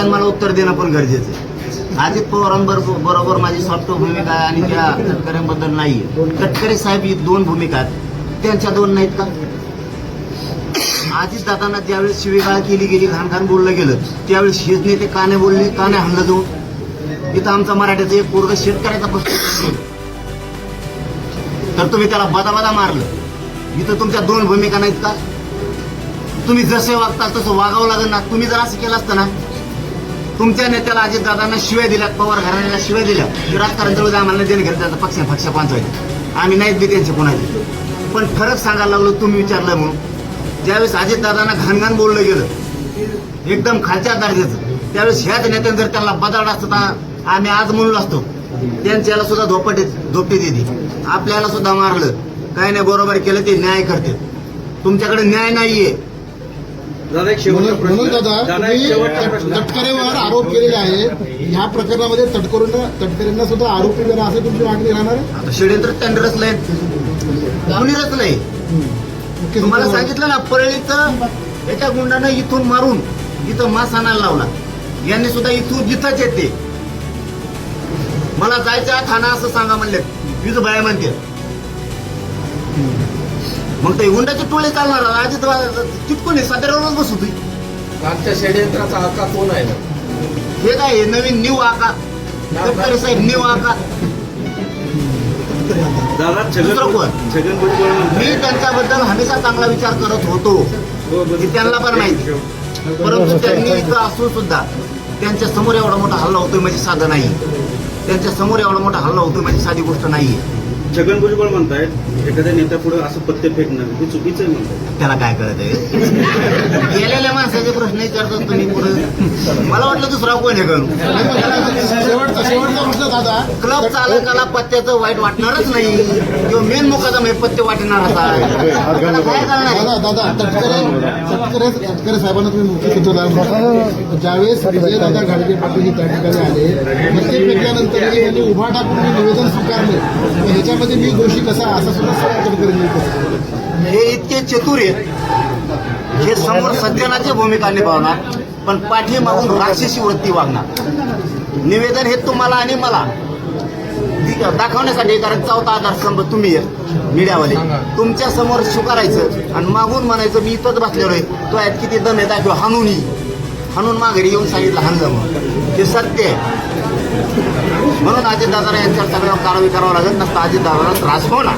आहे आणि मला उत्तर देणं पण गरजेचं आहे. अजित पवारांबरोबर बरोबर माझी सॉफ्ट भूमिका आहे आणि त्या तटकऱ्यांबद्दल नाही तटकरे साहेब ही दोन भूमिका आहेत. त्यांच्या दोन नाहीत का? आधीच दादांना ज्यावेळेस शिवेगाळ केली गेली घाण बोललं गेलं त्यावेळेस हेच नेते काने बोलले काने हाणलं जाऊन. इथं आमचा मराठ्याचा एक पूर्ण शेतकऱ्याचा प्रश्न तर तुम्ही त्याला बदा बदा मारलं. इथं तुमच्या दोन भूमिका नाहीत का? तुम्ही जसे वागता तसं वागावं लागेल ना. तुम्ही जर असं केलं असतं ना तुमच्या नेत्याला अजित दादांना शिव्या दिल्यात पवार घराण्याला शिवाय दिल्या की राजकारण जवळ आम्हाला देणं घेत त्याचा पक्ष पक्ष पांचवायचे आम्ही नाहीत बी त्यांचे कोणाचे. पण फरक सांगायला लागलो तुम्ही विचारलं म्हणून. ज्यावेळेस अजित दादांना घाणघाण बोललं गेलं एकदम खालच्या दर्जाचं त्यावेळेस ह्याच नेत्यानं जर त्यांना बदाड असतं तर आम्ही आज म्हणलो असतो. त्यांच्याला सुद्धा धोपटे धोपटे देते. आपल्याला सुद्धा मारलं. काही नाही बरोबर केलं ते न्याय करते. तुमच्याकडे न्याय नाहीये. म्हणून दादा तुम्ही तटकरेवर आरोप केलेले आहेत. ह्या प्रकरणामध्ये तटकरूंना तटकरेंना सुद्धा आरोपी करा असं तुमची मागणी राहणार आहे? आता षडयंत्र त्यांनी रचलंय कोणी रचलंय तुम्हाला सांगितलं ना परळीचं एका गुंडानं इथून मारून इथं मास आणायला लावला. यांनी सुद्धा इथून जिथंच येते. मला जायचं आहे ठाणा असं सांगा म्हणले वीज बाया म्हणते मग ते गुंडाचे टोळे चालणार अजित चिटकून साधारणच बसू तुम्ही आजच्या षडयंत्राचा आका कोण आहे हे काय हे नवीन न्यू आका. गडकरी साहेब न्यू आका. दादा दुसरं कोण? छगन भुजबळ मी म्हणतात त्यांच्याबद्दल हमेशा चांगला विचार करत होतो. हे त्यांना पण माहिती. परंतु त्यांनी इथं असून सुद्धा त्यांच्यासमोर एवढा मोठा हल्ला होतोय म्हणजे साधं नाही. त्यांच्यासमोर एवढा मोठा हल्ला होतोय म्हणजे साधी गोष्ट नाही छगन भुजबळ म्हणतायत एखाद्या नेत्यापुढे असं पत्ते फेकणं हे चुकीचं आहे म्हणतात. त्याला काय कळत आहे? गेलेल्या माणसाचे प्रश्न विचारतात तुम्ही पुढे. मला वाटलं दुसरा कोण आहे करून शेवटचा प्रश्न दादा क्लब चालकाला पत्त्याचं वाईट वाटणारच नाही. किंवा मेन मुखाचा म्हणजे पत्ते वाटणार असा. काय करणार आहे? दादा दादा तटकरे साहेबांना तुम्ही मुख्य सचिव ज्यावेळेस विजयदादा घाडगे पाटील हे त्या ठिकाणी आले मग ते फेकल्यानंतर त्यांनी उभा टाकून मी निवेदन स्वीकारलं. ह्याच्यामध्ये मी दोषी कसा? असा सुद्धा तटकरे कसं हे इतके चतुर आहेत. हे समोर सज्जनाची भूमिका निभावणार पण पाठीमागून राक्षसी वृत्ती वागणार. निवेदन हे तुम्हाला आणि मला दाखवण्यासाठी कारण चौथा आधारस्तंभ तुम्ही आहे मीडियावाले तुमच्यासमोर स्वीकारायचं आणि मागून म्हणायचं मी इथंच बसलेलो आहे. तो आहेत किती दम आहे दाखव हाणून हाणून माघारी येऊन सांगितलं हाणलं मग हे सत्य आहे. म्हणून अजितदादा यांच्यावर सगळ्यावर कारवाई करावं लागत नसतं अजितदादाला त्रास होणार.